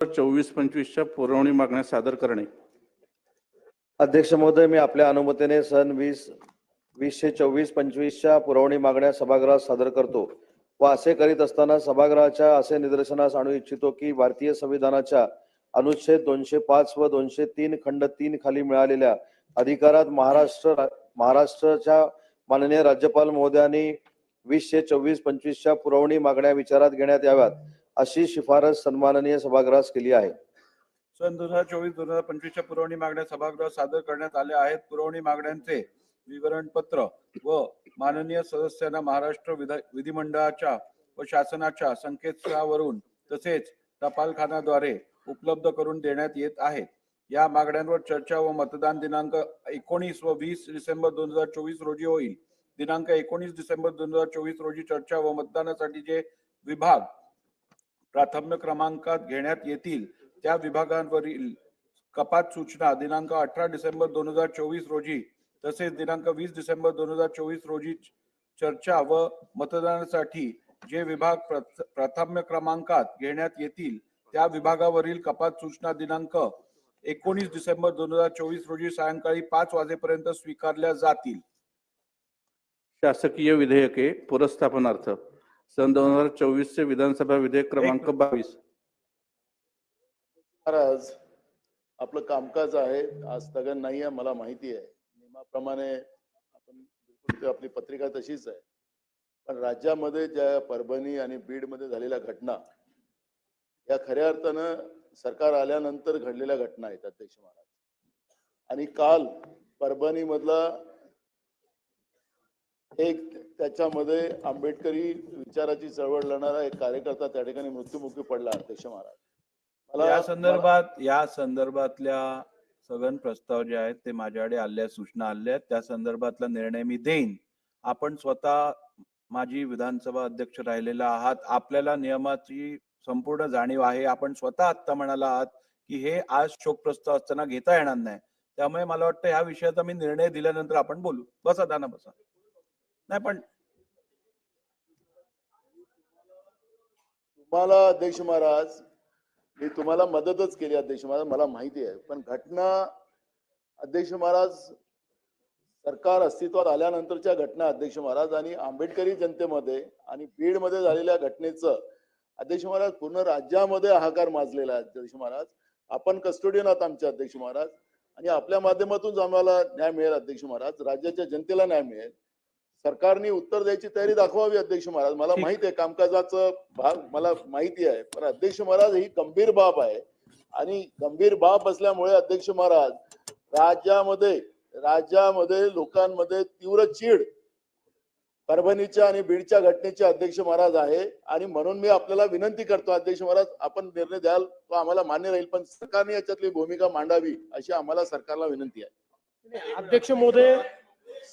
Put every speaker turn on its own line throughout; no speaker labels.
चोवीस पंचवीसच्या पुरवणी मागण्या सादर करणे.
अध्यक्ष महोदय मी आपल्या अनुमतीने सन वीस वीसशे चोवीस पंचवीसच्या पुरवणी मागण्या सभागृहात सादर करतो व असे करीत असताना सभागृहाच्या असे निदर्शनास आणू इच्छितो की भारतीय संविधानाच्या अनुच्छेद दोनशे पाच व दोनशे तीन खंड तीन खाली मिळालेल्या अधिकारात महाराष्ट्र महाराष्ट्राच्या माननीय राज्यपाल महोदयांनी वीसशे चोवीस पंचवीसच्या पुरवणी मागण्या विचारात घेण्यात याव्यात. अशी शिफारस सन्माननीय सभागृहास केली आहे.
सन दोन हजार चोवीस दोन हजार पंचवीसच्या पुरवणी मागण्या सभागृहात सादर करण्यात आल्या आहेत. पुरवणी मागण्यांचे विवरणपत्र व माननीय सदस्यांना महाराष्ट्र विधिमंडळाच्या व शासनाच्या संकेतस्थळावरून तसेच टपालखान्याद्वारे उपलब्ध करून देण्यात येत आहेत या मागण्यांवर चर्चा व मतदान दिनांक एकोणीस व वीस डिसेंबर दोन हजार चोवीस रोजी होईल. दिनांक एकोणीस डिसेंबर दोन हजार चोवीस रोजी चर्चा व मतदानासाठी जे विभाग प्राथम्य क्रमांकात घेण्यात येतील त्या विभागांवरील कपात सूचना दिनांक अठरा डिसेंबर दोन हजार चोवीस रोजी तसेच दिनांक वीस डिसेंबर दोन हजार चोवीस रोजी चर्चा व मतदानासाठी जे विभाग प्रथ- प्राथम्य क्रमांकात घेण्यात येतील त्या विभागावरील कपात सूचना दिनांक एकोणीस डिसेंबर दोन हजार चोवीस रोजी सायंकाळी पाच वाजेपर्यंत स्वीकारल्या जातील.
शासकीय विधेयके पुरस्थापनार्थ. सन दोन हजार चोवीस चे विधानसभा विधेयक क्रमांक. बावीस.
महाराज आपलं कामकाज आहे आज स्थगन नाही आहे मला माहिती आहे. नियमाप्रमाणे आपण आपली पत्रिका तशीच आहे. पण राज्यामध्ये ज्या परभणी आणि बीडमध्ये झालेल्या घटना या खऱ्या अर्थानं सरकार आल्यानंतर घडलेल्या घटना आहेत अध्यक्ष महाराज. आणि काल परभणी मधला एक त्याच्यामध्ये आंबेडकरी विचाराची चळवळ लढणारा एक कार्यकर्ता त्या ठिकाणी मृत्यूमुखी पडला अध्यक्ष महाराज.
या संदर्भात या संदर्भातल्या सगळे प्रस्ताव जे आहेत ते माझ्याकडे आल्या सूचना आल्या आहेत. त्या संदर्भातला निर्णय मी देईन. आपण स्वतः माजी विधानसभा अध्यक्ष राहिलेला आहात. आपल्याला नियमाची संपूर्ण जाणीव आहे. आपण स्वतः आत्ता म्हणाला आहात की हे आज शोक प्रस्ताव असताना घेता येणार नाही. त्यामुळे मला वाटतं ह्या विषयाचा मी निर्णय दिल्यानंतर आपण बोलू. बसा दाना बसा. नाही पण
तुम्हाला अध्यक्ष महाराज मी तुम्हाला मदतच केली अध्यक्ष महाराज मला माहिती आहे. पण घटना अध्यक्ष महाराज सरकार अस्तित्वात आल्यानंतरच्या घटना अध्यक्ष महाराज आणि आंबेडकरी जनतेमध्ये आणि बीडमध्ये झालेल्या घटनेचं अध्यक्ष महाराज पूर्ण राज्यामध्ये हाकार माजलेला आहे अध्यक्ष महाराज. आपण कस्टोडियन आहात आमचे अध्यक्ष महाराज. आणि आपल्या माध्यमातून आम्हाला न्याय मिळेल अध्यक्ष महाराज. राज्याच्या जनतेला न्याय मिळेल. सरकारने उत्तर द्यायची तयारी दाखवावी अध्यक्ष महाराज. मला. माहिती आहे कामकाजाचं भाग मला माहिती आहे. पण अध्यक्ष महाराज ही गंभीर बाब आहे. आणि गंभीर बाब असल्यामुळे अध्यक्ष महाराज राज्यामध्ये राज्यामध्ये लोकांमध्ये तीव्र चीड परभणीच्या आणि बीडच्या घटनेचे अध्यक्ष महाराज आहे. आणि म्हणून मी आपल्याला विनंती करतो अध्यक्ष महाराज आपण निर्णय द्याल तो आम्हाला मान्य राहील पण सरकारने याच्यातली भूमिका मांडावी अशी आम्हाला सरकारला विनंती आहे.
अध्यक्ष महोदय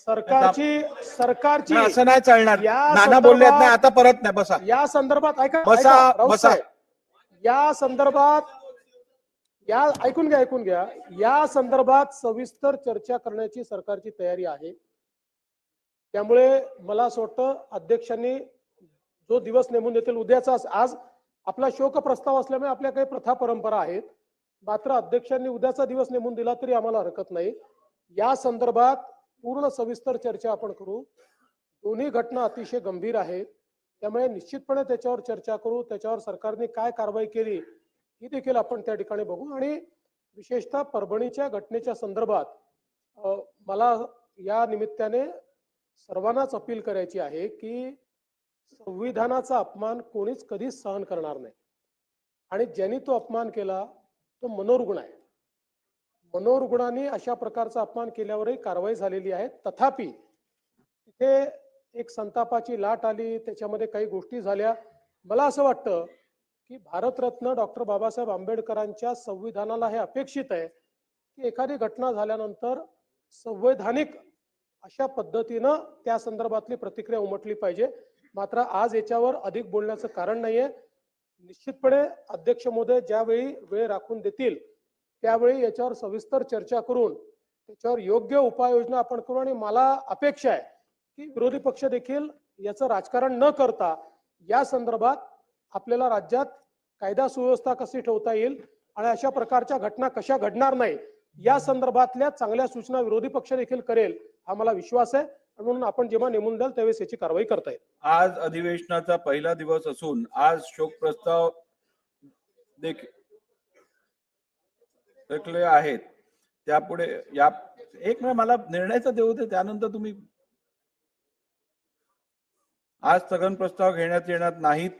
सरकारची सरकारची
असं नाही चालणार. नाना बोलले नाही आता परत नाही बसा.
या संदर्भात ऐका
बसा, बसा.
या संदर्भात या ऐकून घ्या ऐकून घ्या. या संदर्भात सविस्तर चर्चा करण्याची सरकारची तयारी आहे. त्यामुळे मला असं वाटतं अध्यक्षांनी जो दिवस नेमून देतील उद्याचा आज आपला शोक प्रस्ताव असल्यामुळे आपल्या काही प्रथा परंपरा आहेत. मात्र अध्यक्षांनी उद्याचा दिवस नेमून दिला तरी आम्हाला हरकत नाही. या संदर्भात पूर्ण सविस्तर चर्चा आपण करू. दोन्ही घटना अतिशय गंभीर आहेत. त्यामुळे निश्चितपणे त्याच्यावर चर्चा करू. त्याच्यावर सरकारने काय कारवाई केली ही देखील आपण त्या ठिकाणी बघू. आणि विशेषतः परभणीच्या घटनेच्या संदर्भात मला या निमित्ताने सर्वांनाच अपील करायची आहे की संविधानाचा अपमान कोणीच कधीच सहन करणार नाही. आणि ज्यांनी तो अपमान केला तो मनोरुग्ण आहे. मनोरुग्णाने अशा प्रकारचा अपमान केल्यावरही कारवाई झालेली आहे. तथापि तिथे एक संतापाची लाट आली त्याच्यामध्ये काही गोष्टी झाल्या. मला असं वाटतं की भारतरत्न डॉक्टर बाबासाहेब आंबेडकरांच्या संविधानाला हे अपेक्षित आहे की एखादी घटना झाल्यानंतर संवैधानिक अशा पद्धतीनं त्या संदर्भातली प्रतिक्रिया उमटली पाहिजे. मात्र आज याच्यावर अधिक बोलण्याचं कारण नाहीये. निश्चितपणे अध्यक्ष महोदय ज्यावेळी वेळ राखून देतील त्यावेळी याच्यावर सविस्तर चर्चा करून त्याच्यावर योग्य उपाययोजना आपण करू आणि मला अपेक्षा आहे की विरोधी पक्ष देखील याचं राजकारण न करता या संदर्भात आपल्याला राज्यात कायदा सुव्यवस्था कशी ठेवता येईल आणि अशा प्रकारच्या घटना कशा घडणार नाही या संदर्भातल्या चांगल्या सूचना विरोधी पक्ष देखील करेल हा मला विश्वास आहे. म्हणून आपण जेव्हा नेमून द्याल त्यावेळेस याची कारवाई करता येईल.
आज अधिवेशनाचा पहिला दिवस असून आज शोक प्रस्ताव देखील लेखले आहेत. त्यापुढे या एक मिनिट मला निर्णयचा देऊ दे त्यानंतर तुम्ही आज स्थगन प्रस्ताव घेण्यात येणार नाहीत.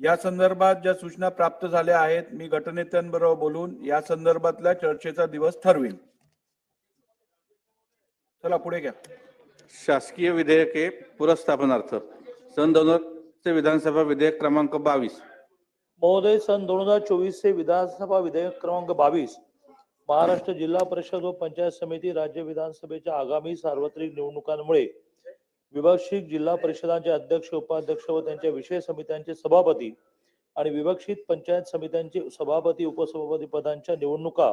या संदर्भात ज्या सूचना प्राप्त झाल्या आहेत मी गटनेत्यांबरोबर बोलून या संदर्भातल्या चर्चेचा दिवस ठरवीन. चला पुढे घ्या.
शासकीय विधेयके पुरस्थापनार्थ. सन दोन विधानसभा विधेयक क्रमांक बावीस.
महोदय सन दोन हजार चोवीस चे विधानसभा विधेयक क्रमांक बावीस महाराष्ट्र जिल्हा परिषद व पंचायत समिती राज्य विधानसभेच्या आगामी सार्वत्रिक निवडणुकांमुळे विवक्षित जिल्हा परिषदांचे अध्यक्ष उपाध्यक्ष व त्यांच्या विषय समित्यांचे सभापती आणि विभक्षित पंचायत समित्यांचे सभापती उपसभापती पदांच्या निवडणुका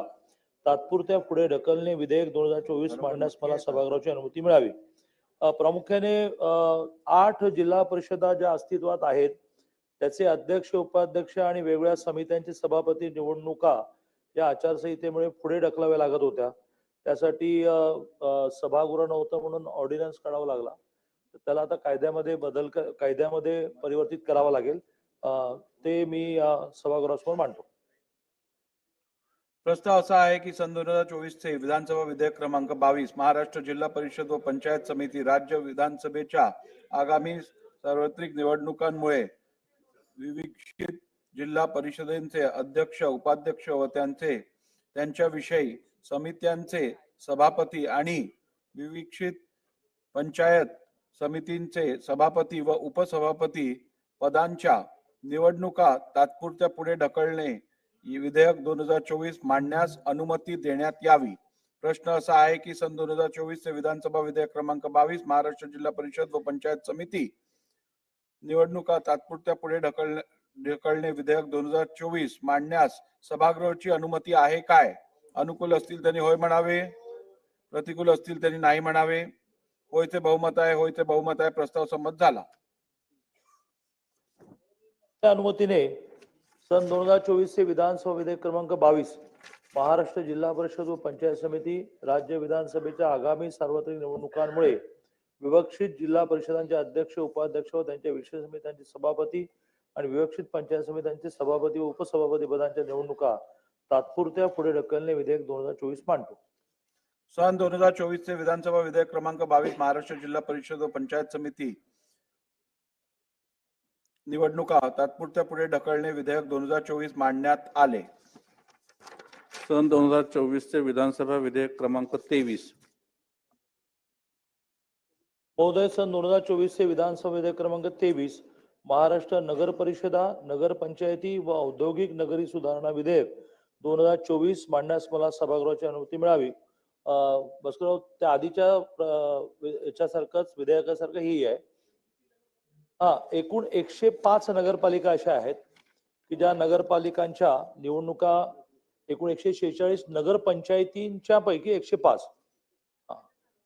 तात्पुरत्या पुढे ढकलणे विधेयक दोन हजार चोवीस मांडण्यास मला सभागृहाची अनुमती मिळावी. प्रामुख्याने आठ जिल्हा परिषदा ज्या अस्तित्वात आहेत त्याचे अध्यक्ष उपाध्यक्ष आणि वेगवेगळ्या समित्यांचे सभापती निवडणुका या आचारसंहितेमुळे पुढे ढकलाव्या लागत होत्या. त्यासाठी सभागृह नव्हतं म्हणून ऑर्डिनन्स काढावा लागला. त्याला आता कायद्यामध्ये बदल कायद्यामध्ये परिवर्तित करावा लागेल. ते मी सभागृहासमोर मांडतो.
प्रस्ताव असा आहे की सन दोन हजार चोवीस चे विधानसभा विधेयक क्रमांक बावीस महाराष्ट्र जिल्हा परिषद व पंचायत समिती राज्य विधानसभेच्या आगामी सार्वत्रिक निवडणुकांमुळे विविक्षित जिल्हा परिषदेचे अध्यक्ष उपाध्यक्ष व त्यांचे त्यांच्याविषयी समित्यांचे सभापती आणि विविक्षित पंचायत समितींचे सभापती व उपसभापती पदांच्या निवडणुका तात्पुरत्या पुढे ढकलणे विधेयक दोन हजार चोवीस मांडण्यास अनुमती देण्यात यावी. प्रश्न असा आहे की सन दोन हजार चोवीस चे विधानसभा विधेयक क्रमांक बावीस महाराष्ट्र जिल्हा परिषद व पंचायत समिती निवडणुका तात्पुरत्या पुढे ढकल ढकलणे विधेयक दोन हजार चोवीस मांडण्यास सभागृहाची अनुमती आहे काय? अनुकूल असतील त्यांनी होय म्हणावे. प्रतिकूल असतील त्यांनी नाही म्हणावे. होयचे बहुमत आहे होयचे बहुमत आहे प्रस्ताव संमत झाला.
त्या अनुमतीने सन दोन हजार चोवीस चे विधानसभा विधेयक क्रमांक बावीस महाराष्ट्र जिल्हा परिषद व पंचायत समिती राज्य विधानसभेच्या आगामी सार्वत्रिक निवडणुकांमुळे विवक्षित जिल्हा परिषदांचे अध्यक्ष उपाध्यक्ष व त्यांच्या विशेष समित्यांचे सभापती आणि विवक्षित पंचायत समित्यांचे सभापती व उपसभापती पदांच्या निवडणुका तात्पुरत्या पुढे ढकलणे विधेयक दोन हजार चोवीस मांडतो.
सन दोन हजार चोवीस चे विधानसभा विधेयक क्रमांक बावीस महाराष्ट्र जिल्हा परिषद व पंचायत समिती निवडणुका तात्पुरत्या पुढे ढकलणे विधेयक दोन हजार चोवीस मांडण्यात आले.
सन दोन हजार चोवीसचे विधानसभा विधेयक क्रमांक तेवीस.
महोदय सन दोन हजार चोवीस चे विधानसभेचे क्रमांक तेवीस महाराष्ट्र नगर परिषदा नगर पंचायती व औद्योगिक नगरी सुधारणा विधेयक दोन हजार चोवीस मांडण्यास मला सभागृहाची अनुमती मिळावी. अं, बसकराव त्या आधीच्या याच्यासारखंच विधेयकासारखं ही आहे. हा एकूण एकशे पाच नगरपालिका अशा आहेत की ज्या नगरपालिकांच्या निवडणुका एकूण एकशे शेहेचाळीस नगरपंचायतींच्या पैकी एकशे पाच.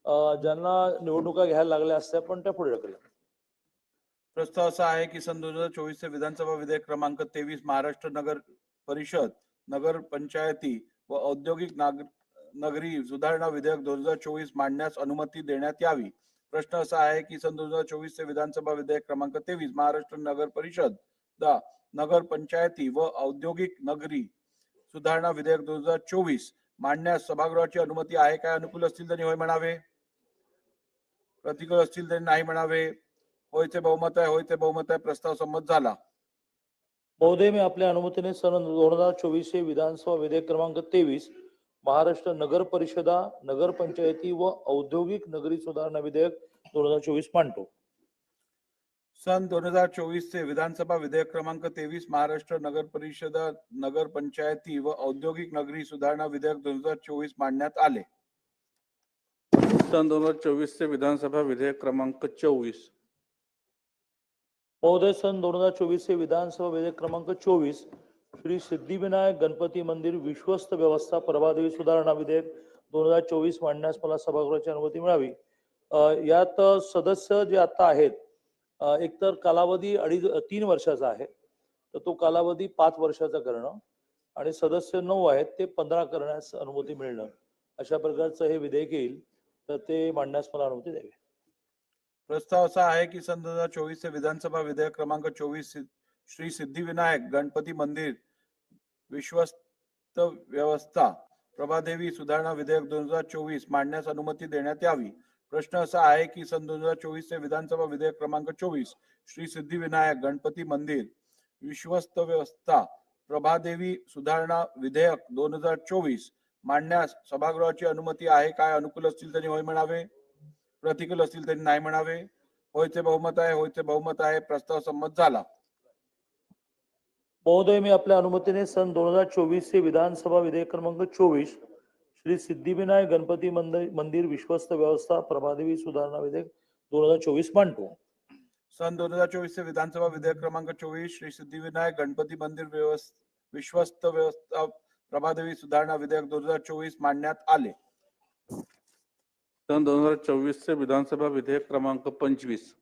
ज्यांना निवडणुका घ्यायला लागल्या असत्या पण त्या पुढे ढकलल्या.
प्रस्ताव असा आहे की सन दोन हजार चोवीस चे विधानसभा विधेयक क्रमांक तेवीस महाराष्ट्र नगर परिषद नगर पंचायती व औद्योगिक नाग नगरी सुधारणा विधेयक दोन हजार चोवीस मांडण्यास अनुमती देण्यात यावी. प्रश्न असा आहे की सन दोन हजार चोवीस चे विधानसभा विधेयक क्रमांक तेवीस महाराष्ट्र नगर परिषद द नगर पंचायती व औद्योगिक नगरी सुधारणा विधेयक दोन हजार चोवीस मांडण्यास सभागृहाची अनुमती आहे काय? अनुकूल असतील त्यांनी होय म्हणावे. प्रतिकूल असतील त्यांनी नाही म्हणावे. होयचे बहुमत आहे होयचे बहुमत आहे प्रस्ताव संमत झाला.
महोदय मी आपल्या अनुमतीने सन दोन हजार चोवीस हे विधानसभा विधेयक क्रमांक तेवीस महाराष्ट्र नगर परिषदा नगर पंचायती व औद्योगिक नगरी सुधारणा विधेयक दोन हजार चोवीस मांडतो.
सन दोन हजार चोवीस चे विधानसभा विधेयक क्रमांक तेवीस महाराष्ट्र नगर परिषद नगर पंचायती व औद्योगिक नगरी सुधारणा विधेयक दोन हजार चोवीस मांडण्यात आले.
सन दोन हजार चोवीसचे विधानसभा विधेयक क्रमांक चोवीस.
महोदय सन दोन हजार चोवीस चे विधानसभा विधेयक क्रमांक चोवीस श्री सिद्धिविनायक गणपती मंदिर विश्वस्त व्यवस्था प्रभादेवी सुधारणा विधेयक दोन हजार चोवीस मांडण्यास मला सभागृहाची अनुमती मिळावी. यात सदस्य जे आता आहेत एकतर कालावधी अडीच तीन वर्षाचा आहे तर तो कालावधी पाच वर्षाचा करणं आणि सदस्य नऊ आहेत ते पंधरा करण्यास अनुमती मिळणं. अशा प्रकारचं हे विधेयक येईल. तर ते मांडण्यास मला अनुमती द्यावी.
प्रस्ताव असा आहे की सन दोन हजार चोवीस चे विधानसभा विधेयक क्रमांक चोवीस श्री सिद्धिविनायक गणपती मंदिर विश्वस्त व्यवस्था प्रभादेवी सुधारणा विधेयक दोन हजार चोवीस मांडण्यास अनुमती देण्यात यावी. प्रश्न असा आहे की सन दोन हजार चोवीस चे विधानसभा विधेयक क्रमांक चोवीस श्री सिद्धिविनायक गणपती मंदिर विश्वस्त व्यवस्था प्रभादेवी सुधारणा विधेयक दोन हजार चोवीस मांडण्यास सभागृहाची अनुमती आहे काय? अनुकूल असतील त्यांनी होय म्हणावे. प्रतिकूल असतील त्यांनी नाही म्हणावे. होयचे बहुमत आहे होयचे बहुमत आहे. प्रस्ताव संमत झाला.
महोदय मी आपल्या अनुमतीने सन दोन हजार चोवीस चे विधानसभा विधेयक क्रमांक चोवीस श्री सिद्धिविनायक गणपती मंदिर मंदिर विश्वस्त व्यवस्था प्रभादेवी सुधारणा विधेयक दोन हजार चोवीस मांडतो.
सन दोन हजार चोवीस चे विधानसभा विधेयक क्रमांक चोवीस श्री सिद्धिविनायक गणपती मंदिर विश्वस्त व्यवस्था प्रभादेवी सुधारणा विधेयक दोन हजार चोवीस मांडण्यात आले.
सन दोन हजार चोवीस चे विधानसभा विधेयक क्रमांक पंचवीस.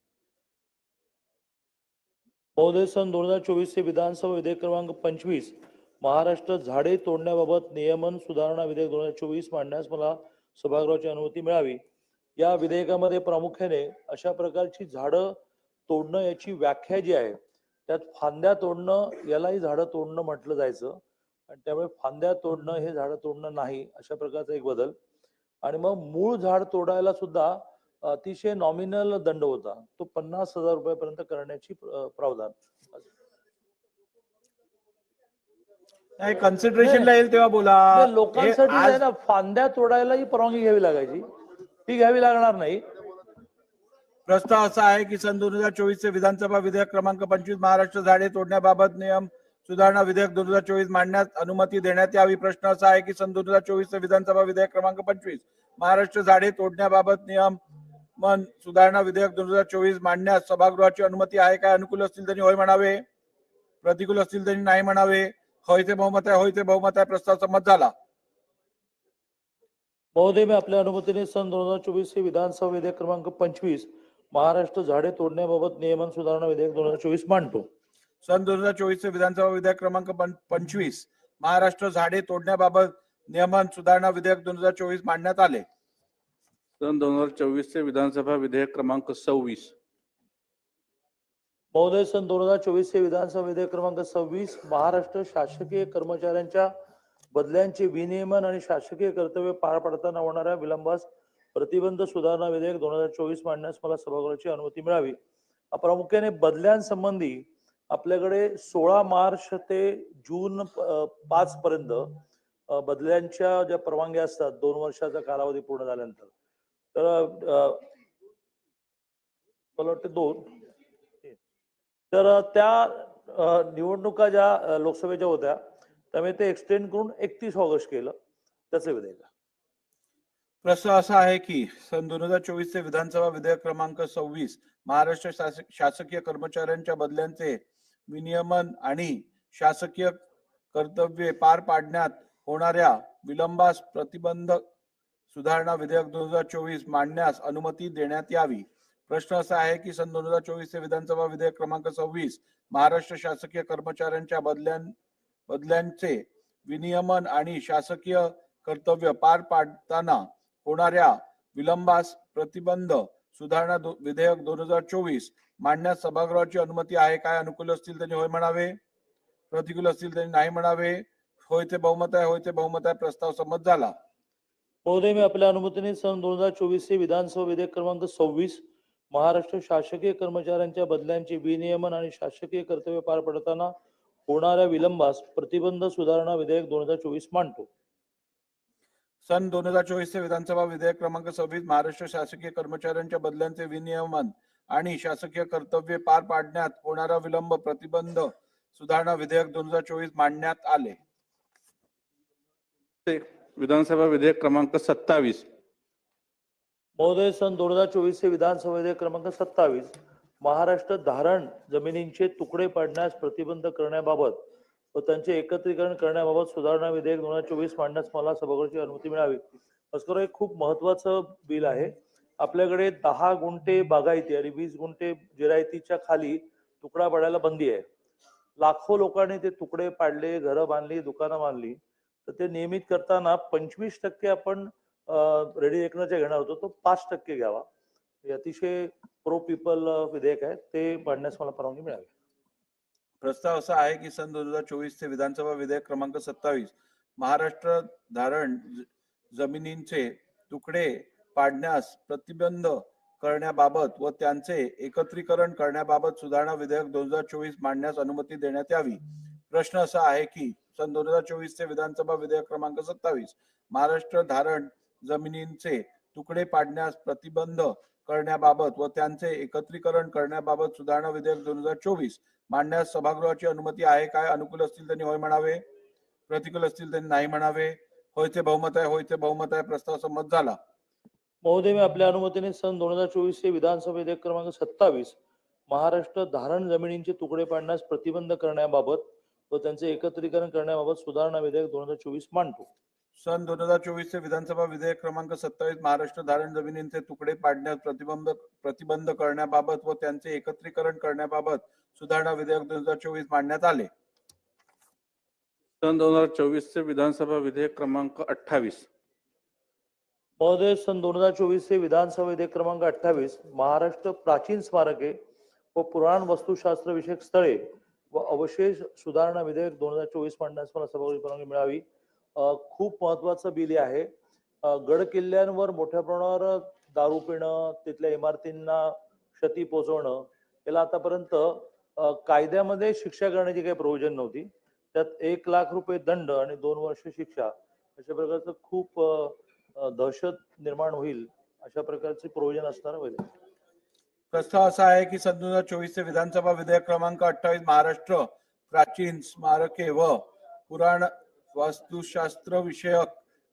महोदय सन दोन हजार चोवीस चे विधानसभा विधेयक क्रमांक पंचवीस महाराष्ट्र झाडे तोडण्याबाबत नियमन सुधारणा विधेयक दोन हजार चोवीस मांडण्यास मला सभागृहाची अनुमती मिळावी. या विधेयकामध्ये प्रामुख्याने अशा प्रकारची झाडं तोडणं याची व्याख्या जी आहे त्यात फांद्या तोडणं यालाही झाडं तोडणं म्हटलं जायचं. आणि त्यामुळे फांद्या तोडणं हे झाडं तोडणं नाही अशा प्रकारचा एक बदल. आणि मग मूळ झाड तोडायला सुद्धा अतिशय नॉमिनल दंड होता. तो पन्नास हजार रुपयापर्यंत करण्याची प्रावधान.
नाही कन्सिडरेशनला येईल तेव्हा बोला.
लोकांसाठी
आज-
ना फांद्या तोडायलाही परवानगी घ्यावी लागायची. ती घ्यावी लागणार नाही.
प्रस्ताव असा आहे की सन दोन हजार चोवीस चे विधानसभा विधेयक क्रमांक पंचवीस महाराष्ट्र झाडे तोडण्याबाबत नियम सुधारणा विधेयक दोन हजार चोवीस मांडण्यास अनुमती देण्यात यावी. प्रश्न असा आहे की सन दोन हजार चोवीस विधानसभा विधेयक क्रमांक पंचवीस महाराष्ट्र झाडे तोडण्याबाबत नियम मन सुधारणा विधेयक दोन हजार चोवीस मांडण्यास सभागृहाची अनुमती आहे काय अनुकूल असतील त्यांनी होय म्हणावे. प्रतिकूल असतील त्यांनी नाही म्हणावे. होयचे बहुमत आहे होयचे बहुमत आहे प्रस्ताव संमत झाला.
महोदय मी आपल्या अनुमतीने सन दोन हजार चोवीस विधानसभा विधेयक क्रमांक पंचवीस महाराष्ट्र झाडे तोडण्याबाबत नियमन सुधारणा विधेयक दोन हजार चोवीस मांडतो.
सन दोन हजार चोवीस चे विधानसभा विधेयक क्रमांक पंचवीस. महाराष्ट्र झाडे तोडण्याबाबत नियमन सुधारणा विधेयक दोन हजार चोवीस मांडण्यात आले.
सन दोन हजार चोवीस चे विधानसभा विधेयक क्रमांक सव्वीस.
महोदय सन दोन हजार चोवीस चे विधानसभा विधेयक क्रमांक सव्वीस महाराष्ट्र शासकीय कर्मचाऱ्यांच्या बदल्यांचे विनियमन आणि शासकीय कर्तव्य पार पाडताना होणाऱ्या विलंबास प्रतिबंध सुधारणा विधेयक दोन हजार चोवीस मांडण्यास मला सभागृहाची अनुमती मिळावी. प्रामुख्याने बदल्यांसंबंधी आपल्याकडे सोळा मार्च ते जून पाच पर्यंत बदल्यांच्या ज्या परवानग्या असतात दोन वर्षाचा कालावधी पूर्ण झाल्यानंतर. तर मला वाटतं दोन. तर त्या निवडणुका ज्या लोकसभेच्या होत्या त्यामुळे ते एक्सटेंड करून एकतीस ऑगस्ट केलं. त्याचं विधेयक. प्रश्न
प्रस्ताव असा आहे की सन दोन हजार चोवीस चे विधानसभा विधेयक क्रमांक सव्वीस महाराष्ट्र शासकीय कर्मचाऱ्यांच्या बदल्यांचे विनियमन आणि शासकीय कर्तव्ये पार पाडण्यात होणाऱ्या विलंबास प्रतिबंध सुधारणा विधेयक दोन हजार चोवीस मांडण्यास अनुमती देण्यात यावी. प्रश्न असा आहे की सन दोन हजार चोवीस चे विधानसभा विधेयक क्रमांक सव्वीस महाराष्ट्र शासकीय कर्मचाऱ्यांच्या बदल्यां बदल्यांचे विनियमन आणि शासकीय कर्तव्य पार पाडताना होणाऱ्या विलंबास प्रतिबंध सुधारणा दो- विधेयक दोन हजार चोवीस मांडण्यास सभागृहाची अनुमती आहे काय? अनुकूल असतील त्यांनी होय म्हणावे? प्रतिकूल असतील त्यांनी नाही म्हणावे? होयचे बहुमत आहे होयचे बहुमत आहे प्रस्ताव संमत झाला.
महोदय मी आपल्या अनुमतीने सन दोन हजार चोवीस चे विधानसभा विधेयक क्रमांक सव्वीस महाराष्ट्र शासकीय कर्मचाऱ्यांच्या बदल्यांचे विनियमन आणि शासकीय कर्तव्य पार पडताना होणाऱ्या विलंबास प्रतिबंध सुधारणा विधेयक दोन हजार चोवीस मांडतो.
सन दोन हजार चोवीस चे विधानसभा विधेयक क्रमांक सव्वीस महाराष्ट्र शासकीय कर्मचाऱ्यांच्या बदल्यांचे विनियमन आणि शासकीय कर्तव्ये पार पाडण्यात होणारा विलंब प्रतिबंध सुधारणा विधेयक दोन हजार चोवीस मांडण्यात आले.
ते विधानसभा विधेयक क्रमांक सत्तावीस.
महोदय सन दोन हजार चोवीस चे विधानसभा विधेयक क्रमांक सत्तावीस महाराष्ट्र धारण जमिनींचे तुकडे पाडण्यास प्रतिबंध करण्याबाबत व त्यांचे एकत्रीकरण करण्याबाबत सुधारणा विधेयक दोन हजार चोवीस मांडण्यास मला सभागृहाची अनुमती मिळावी. अस्कर हे खूप महत्वाचं बिल आहे. आपल्याकडे दहा गुंठे बागायती आणि वीस गुंठे जिरायतीच्या खाली तुकडा पाडायला बंदी आहे. लाखो लोकांनी ते तुकडे पाडले घरं बांधली दुकानं बांधली. तर ते नियमित करताना पंचवीस टक्के आपण रेडी रेकनरचे घेणार होतो तो पाच टक्के घ्यावा. हे अतिशय प्रो पीपल विधेयक आहे. ते पाडण्यास मला परवानगी मिळावी.
प्रस्ताव असा आहे की सन दोन हजार चोवीस चे विधानसभा विधेयक क्रमांक सत्तावीस महाराष्ट्र धारण जमिनींचे तुकडे पाडण्यास प्रतिबंध करण्याबाबत व त्यांचे एकत्रीकरण करण्याबाबत सुधारणा विधेयक दोन हजार चोवीस मांडण्यास अनुमती देण्यात यावी. प्रश्न असा आहे की सन दोन हजार चोवीस चे विधानसभा विधेयक क्रमांक सत्तावीस महाराष्ट्र धारण जमिनींचे तुकडे पाडण्यास प्रतिबंध करण्याबाबत व त्यांचे एकत्रीकरण करण्याबाबत सुधारणा विधेयक दोन हजार चोवीस मांडण्यास सभागृहाची अनुमती आहे काय? अनुकूल असतील त्यांनी होय म्हणावे. प्रतिकूल असतील त्यांनी नाही म्हणावे. होयचे बहुमत आहे होयचे बहुमत आहे प्रस्ताव संमत झाला.
महोदय मी आपल्या अनुमतीने सन दोन हजार चोवीस चे विधानसभा विधेयक क्रमांक सत्तावीस महाराष्ट्र धारण जमिनींचे तुकडे पाडण्यास प्रतिबंध करण्याबाबत व त्यांचे एकत्रीकरण करण्याबाबत सुधारणा विधेयक दोन हजार चोवीस मांडतो.
सन दोन हजार चोवीस चे विधानसभा विधेयक क्रमांक सत्तावीस महाराष्ट्र धारण जमिनींचे तुकडे पाडण्यास प्रतिबंध प्रतिबंध करण्याबाबत व त्यांचे एकत्रीकरण करण्याबाबत सुधारणा विधेयक दोन हजार चोवीस मांडण्यात आले.
सन दोन हजार चोवीस चे विधानसभा विधेयक क्रमांक अठ्ठावीस.
महोदय सन दोन हजार चोवीस चे विधानसभा विधेयक क्रमांक अठ्ठावीस महाराष्ट्र प्राचीन स्मारके व पुराण वस्तुशास्त्र विषयक स्थळे व अवशेष सुधारणा विधेयक दोन हजार चोवीस मांडण्यास मला सभागृहाची परवानगी मिळावी. अ, खूप महत्वाचं बिल आहे. गड किल्ल्यांवर मोठ्या प्रमाणावर दारू पिणं तिथल्या इमारतींना क्षती पोहोचवणं याला आतापर्यंत कायद्यामध्ये शिक्षा करण्याची काही प्रोव्हिजन नव्हती. त्यात एक लाख रुपये दंड आणि दोन वर्ष शिक्षा अशा प्रकारचं खूप दहशत निर्माण होईल अशा प्रकारचे प्रोव्हिजन असणार वगैरे.
प्रस्ताव असा आहे की सन दोन हजार चोवीस चे विधानसभा विधेयक क्रमांक अठ्ठावीस महाराष्ट्र प्राचीन स्मारके व पुराण वास्तुशास्त्र विषयक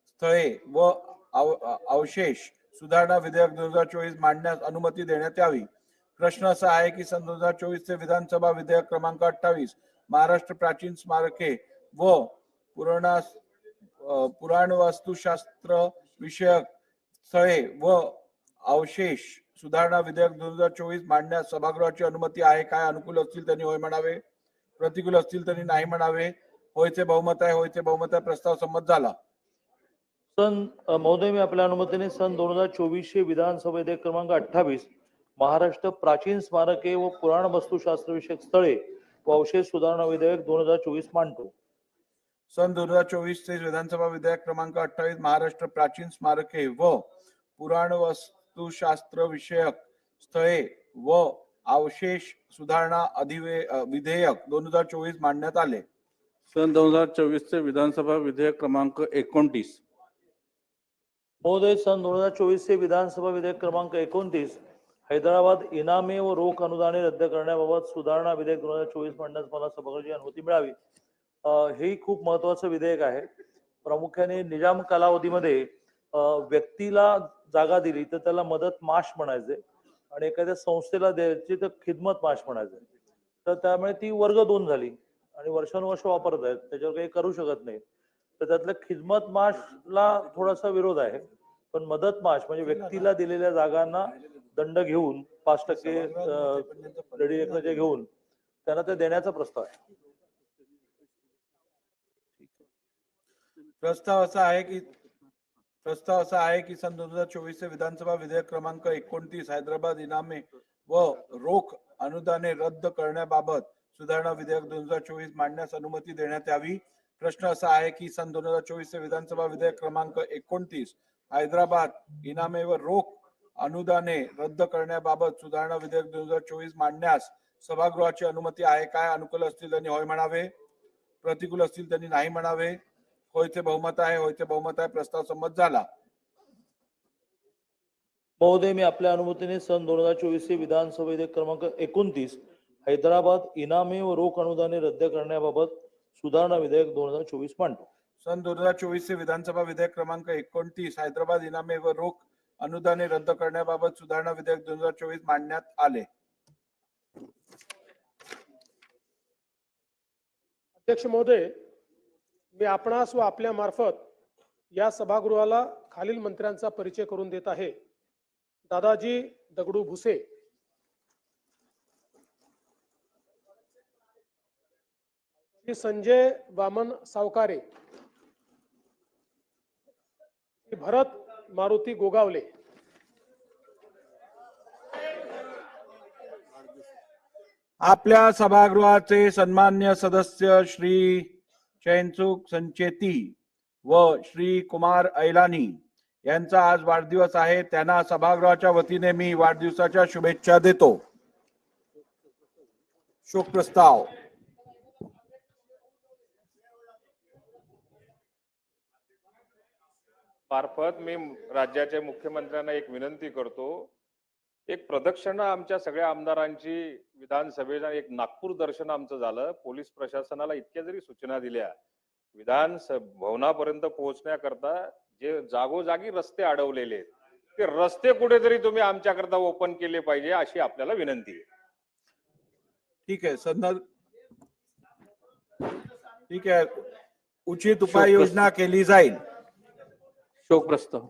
स्थळे व अवशेष सुधारणा विधेयक दोन हजार चोवीस मांडण्यास अनुमती देण्यात यावी. प्रश्न असा आहे की सन दोन हजार चोवीस चे विधानसभा विधेयक क्रमांक अठ्ठावीस महाराष्ट्र प्राचीन स्मारके व पुराणा पुराण वास्तुशास्त्र विषयक स्थळे व अवशेष सुधारणा विधेयक दोन हजार चोवीस मांडण्यास सभागृहाची अनुमती आहे काय अनुकूल असतील त्यांनी होय म्हणावे? प्रतिकूल असतील त्यांनी नाही म्हणावे? होयचे बहुमत आहे होयचे बहुमत आहे प्रस्ताव संमत झाला.
सन महोदय मी आपल्या अनुमतीने सन दोन हजार चोवीसशे विधानसभा विधेयक क्रमांक अठ्ठावीस महाराष्ट्र प्राचीन स्मारके व पुराण वस्तुशास्त्र विषयक स्थळे व अवशेष सुधारणा विधेयक दोन हजार चोवीस मांडतो.
सन दोन हजार चोवीस चे विधानसभा विधेयक क्रमांक अठ्ठावीस महाराष्ट्र प्राचीन स्मारके व पुराण वास्तुशास्त्र विषयक स्थळे व अवशेष सुधारणा अधिवे विधेयक दोन हजार चोवीस मांडण्यात आले.
सन दोन हजार चोवीस चे विधानसभा विधेयक क्रमांक एकोणतीस.
महोदय सन दोन हजार चोवीस चे विधानसभा विधेयक क्रमांक एकोणतीस हैदराबाद इनामे व रोख अनुदाने रद्द करण्याबाबत सुधारणा विधेयक दोन हजार चोवीस मांडण्यास मला सभागृहाची अनुमती मिळावी. हे हेही खूप महत्वाचं विधेयक आहे. प्रामुख्याने निजाम कालावधीमध्ये व्यक्तीला जागा दिली तर त्याला मदत माश म्हणायचे आणि एखाद्या संस्थेला द्यायची तर खिदमत माश म्हणायचे. तर त्यामुळे ती वर्ग दोन झाली आणि वर्षानुवर्ष वापरत आहेत. त्याच्यावर काही करू शकत नाही तर त्यातल्या खिदमत माशला थोडासा विरोध आहे. पण मदत माश म्हणजे व्यक्तीला दिलेल्या जागांना दंड घेऊन पाच टक्के रेडी रेकनचे घेऊन त्यांना ते देण्याचा प्रस्ताव आहे.
प्रस्ताव असा आहे की प्रस्ताव असा आहे की सन दोन हजार चोवीस चे विधानसभा विधेयक क्रमांक एकोणतीस हैदराबाद इनामे व रोख अनुदाने रद्द करण्याबाबत सुधारणा विधेयक दोन हजार चोवीस मांडण्यास अनुमती देण्यात यावी. प्रश्न असा आहे की सन दोन हजार चोवीस चे विधानसभा विधेयक क्रमांक एकोणतीस हैदराबाद इनामे व रोख अनुदाने रद्द करण्याबाबत सुधारणा विधेयक दोन हजार चोवीस मांडण्यास सभागृहाची अनुमती आहे काय? अनुकूल असतील त्यांनी होय म्हणावे. प्रतिकूल असतील त्यांनी नाही म्हणावे. होयचे बहुमत आहे होयचे बहुमत आहे प्रस्ताव संमत झाला.
महोदय मी आपल्या अनुमतीने सन दोन हजार चोवीस चे विधानसभा विधेयक क्रमांक एकोणतीस हैदराबाद इनामे व रोख अनुदाने रद्द करण्याबाबत सुधारणा विधेयक दोन हजार चोवीस मांडतो.
सन दोन हजार चोवीस चे विधानसभा विधेयक क्रमांक एकोणतीस हैदराबाद इनामे व रोख अनुदाने रद्द करण्याबाबत सुधारणा विधेयक दोन हजार चोवीस मांडण्यात आले.
अध्यक्ष महोदय मी आपणास व आपल्या मार्फत या सभागृहाला खालील मंत्र्यांचा परिचय करून देत आहे. दादाजी दगडू भुसे. श्री संजय वामन सावकारे. श्री भरत मारुती गोगावले.
आपल्या सभागृहाचे सन्मान्य सदस्य श्री चैनसुख संचेती व श्री कुमार ऐलानी यांचा आज वाढदिवस आहे. त्यांना सभागृहाच्या वतीने मी वाढदिवसाच्या शुभेच्छा देतो. शोक प्रस्ताव
मार्फत मी राज्याच्या मुख्यमंत्र्यांना एक विनंती करतो. एक प्रदक्षिणा आमच्या सगळ्या आमदारांची विधानसभेला एक नागपूर दर्शन आमचं झालं. पोलीस प्रशासनाला इतक्या जरी सूचना दिल्या विधान भवनापर्यंत पोहोचण्याकरता जे जागोजागी रस्ते अडवलेले आहेत ते रस्ते कुठेतरी तुम्ही आमच्याकरता ओपन केले पाहिजे अशी आपल्याला विनंती आहे.
ठीक आहे संदर्भ ठीक आहे. उचित उपाययोजना केली जाईल.
शोक प्रस्ताव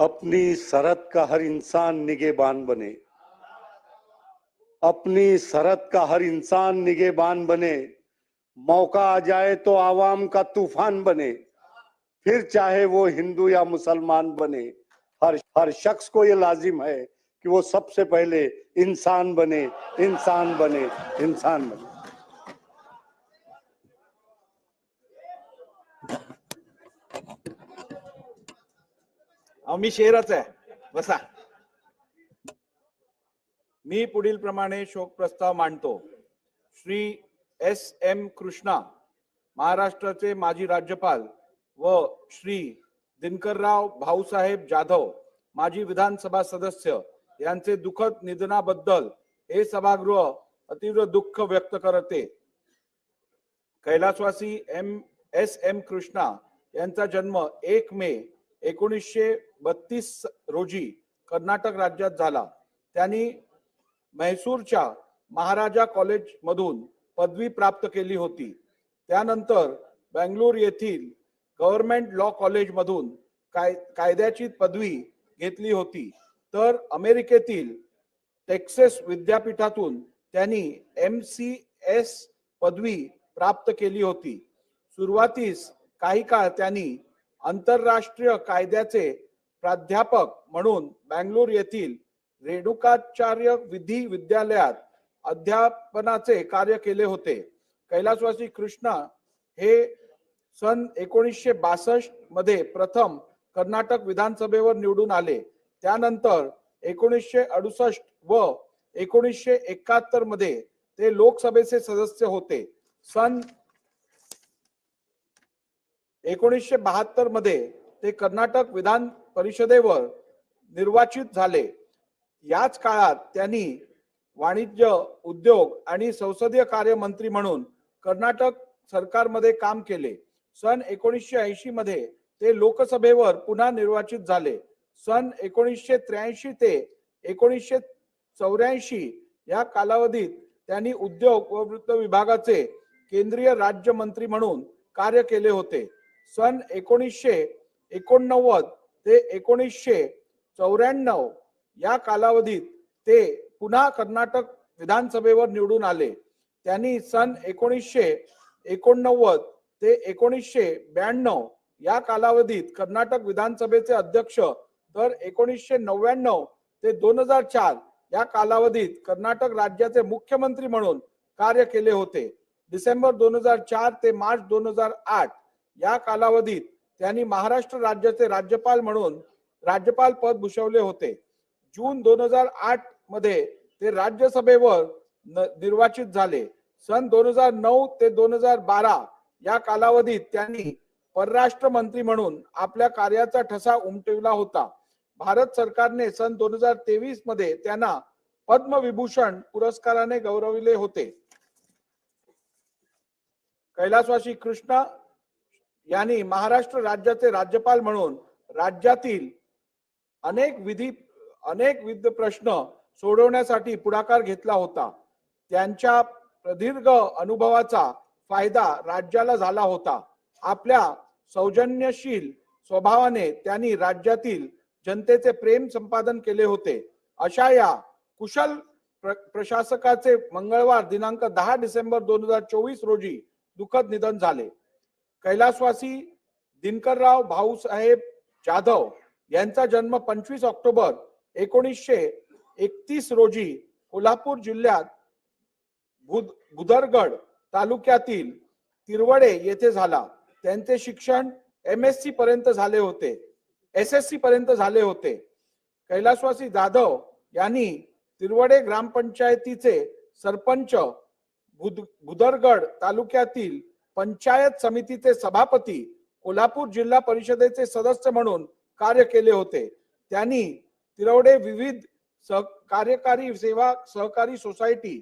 अपनी सरहद का हर इंसान निगेबान बने। अपनी सरहद का हर इंसान निगेबान बने। मौका आ जाए तो आवाम का तूफ़ान बने। फिर चाहे वो हिंदू या मुसलमान बने। हर हर शख्स को ये लाजिम है कि वो सबसे पहले इंसान बने इंसान बने इंसान बने।
अहो मी शेरच आहे. बसा. मी पुढील प्रमाणे शोक प्रस्ताव मांडतो. श्री एस एम कृष्णा महाराष्ट्राचे माजी राज्यपाल व श्री दिनकरराव भाऊसाहेब जाधव माजी विधानसभा सदस्य यांचे दुःखद निधनाबद्दल हे सभागृह अतीव्र दुःख व्यक्त करते. कैलासवासी एम एस एम कृष्णा यांचा जन्म एक मे एकोणीसशे बत्तीस रोजी कर्नाटक राज्यात झाला. त्यांनी म्हैसूरच्या महाराजा कॉलेज मधून पदवी प्राप्त केली होती. त्यानंतर बेंगळूर येथील गव्हर्नमेंट लॉ कॉलेजमधून काय कायद्याची पदवी घेतली होती. तर अमेरिकेतील टेक्सेस विद्यापीठातून त्यांनी एम सी एस पदवी प्राप्त केली होती. सुरुवातीस काही काळ त्यांनी आंतरराष्ट्रीय कायद्याचे प्राध्यापक म्हणून बँगलोर येथील रेणुकाचार्य विधी विद्यालयात अध्यापनाचे कार्य केले होते. कैलासवासी कृष्णा हे सन एकोणीसशे बासष्टमध्ये प्रथम कर्नाटक विधानसभेवर निवडून आले. त्यानंतर एकोणीसशे अडुसष्ट व एकोणीसशे एकाहत्तरमध्ये ते लोकसभेचे सदस्य होते. सन एकोणीसशे बहात्तरमध्ये ते कर्नाटक विधान परिषदेवर निर्वाचित झाले. याच काळात त्यांनी वाणिज्य उद्योग आणि संसदीय कार्य मंत्री म्हणून कर्नाटक सरकारमध्ये काम केले. सन एकोणीसशे ऐंशी मध्ये ते लोकसभेवर पुन्हा निर्वाचित झाले. सन एकोणीसशे त्र्याऐंशी ते एकोणीसशे चौऱ्याऐंशी या कालावधीत त्यांनी उद्योग व वृत्त विभागाचे केंद्रीय राज्यमंत्री म्हणून कार्य केले होते. सन एकोणीसशे एकोणनव्वद ते एकोणीसशे चौऱ्याण्णव या कालावधीत ते पुन्हा कर्नाटक विधानसभेवर निवडून आले. त्यांनी सन एकोणीसशे एकोणनव्वद ते एकोणीसशे ब्याण्णव या कालावधीत कर्नाटक विधानसभेचे अध्यक्ष तर एकोणीसशे नव्याण्णव ते दोन हजार चार या कालावधीत कर्नाटक राज्याचे मुख्यमंत्री म्हणून कार्य केले होते. डिसेंबर दोन हजार चार ते मार्च दोन हजार आठ या कालावधीत त्यांनी महाराष्ट्र राज्याचे राज्यपाल म्हणून राज्यपाल पद भूषवले होते. जून दोन हजार आठमध्ये ते राज्यसभेवर न- निर्वाचित झाले. सन दोन हजार नऊ ते दोन हजार बारा या कालावधीत त्यांनी परराष्ट्र मंत्री म्हणून आपल्या कार्याचा ठसा उमटविला होता. भारत सरकारने सन दोन हजार तेवीसमध्ये त्यांना पद्मविभूषण पुरस्काराने गौरविले होते. कैलासवासी कृष्णा यांनी महाराष्ट्र राज्याचे राज्यपाल म्हणून राज्यातील अनेक विधी अनेक विविध प्रश्न सोडवण्यासाठी पुढाकार घेतला होता. त्यांच्या प्रदीर्घ अनुभवाचा फायदा राज्याला झाला होता. आपल्या सौजन्यशील स्वभावाने त्यांनी राज्यातील जनतेचे प्रेम संपादन केले होते. अशा या कुशल प्र- प्रशासकाचे मंगळवार दिनांक दहा डिसेंबर दोन हजार चोवीस रोजी दुःखद निधन झाले. कैलासवासी दिनकरराव भाऊसाहेब जाधव यांचा जन्म पंचवीस ऑक्टोबर एकोणीसशे एकतीस रोजी कोल्हापूर जिल्ह्यात भुद गुदरगड तालुक्यातील तिरवडे येथे झाला. त्यांचे शिक्षण एम एस सी पर्यंत झाले होते. एस एस सी पर्यंत झाले होते. कैलासवासी जाधव यांनी तिरवडे ग्रामपंचायतीचे सरपंच भुदरगड तालुक्यातील पंचायत समितीचे सभापती कोल्हापूर जिल्हा परिषदेचे सदस्य म्हणून कार्य केले होते. त्यांनी तिरवडे विविध सह कार्यकारी सेवा सहकारी सोसायटी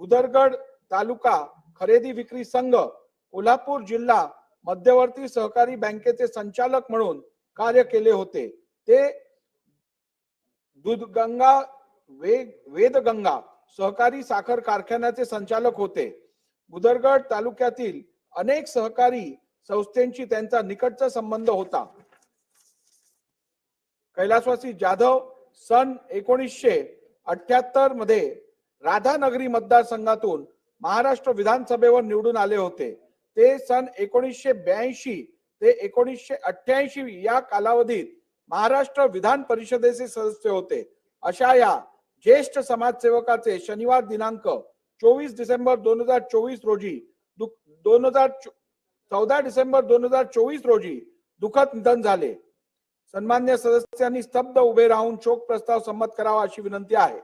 भुदरगड तालुका खरेदी विक्री संघ कोल्हापूर जिल्हा मध्यवर्ती सहकारी बँकेचे संचालक म्हणून कार्य केले होते. ते दूधगंगा वेदगंगा सहकारी साखर कारखान्याचे संचालक होते. बुदरगड तालुक्यातील अनेक सहकारी संस्थेशी त्यांचा निकटचा संबंध होता. कैलासवासी जाधव सन एकोणीसशे अठ्याहत्तरमध्ये राधानगरी मतदारसंघातून महाराष्ट्र विधानसभेवर निवडून आले होते. ते सन एकोणीसशे ब्याऐंशी ते एकोणीसशे अठ्ठ्याऐंशी या कालावधीत महाराष्ट्र विधान परिषदेचे सदस्य होते. अशा या ज्येष्ठ समाजसेवकाचे शनिवार दिनांक चोवीस डिसेंबर दोन हजार चोवीस रोजी दोन हजार चौदा डिसेंबर दोन हजार चोवीस रोजी दुःखद निधन झाले. सन्मान्य सदस्यांनी स्तब्ध उभे राहून शोक प्रस्ताव संमत करावा अशी विनंती आहे.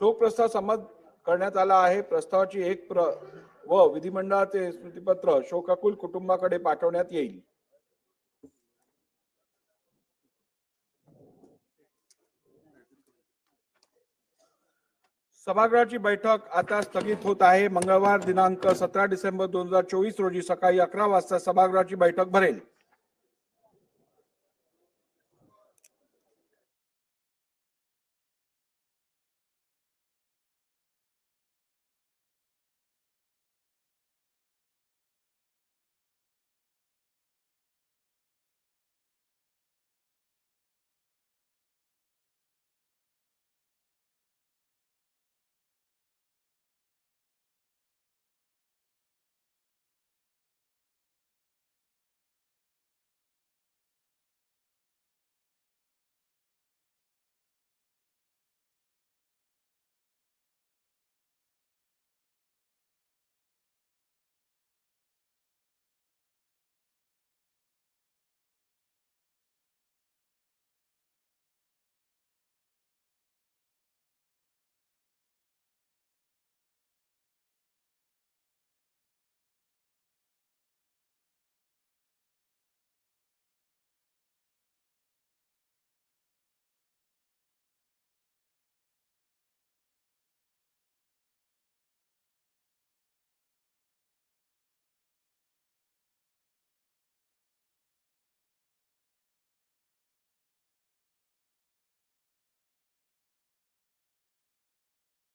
शोक प्रस्ताव संमत करण्यात आला आहे. प्रस्तावाची एक प्र व विधिमंडळाचे स्मृतीपत्र शोकाकुल कुटुंबाकडे पाठवण्यात येईल. सभागृहाची बैठक आता स्थगित होत आहे. मंगळवार दिनांक सतरा डिसेंबर दोन हजार चोवीस रोजी सकाळी अकरा वाजता सभागृहाची बैठक भरेल.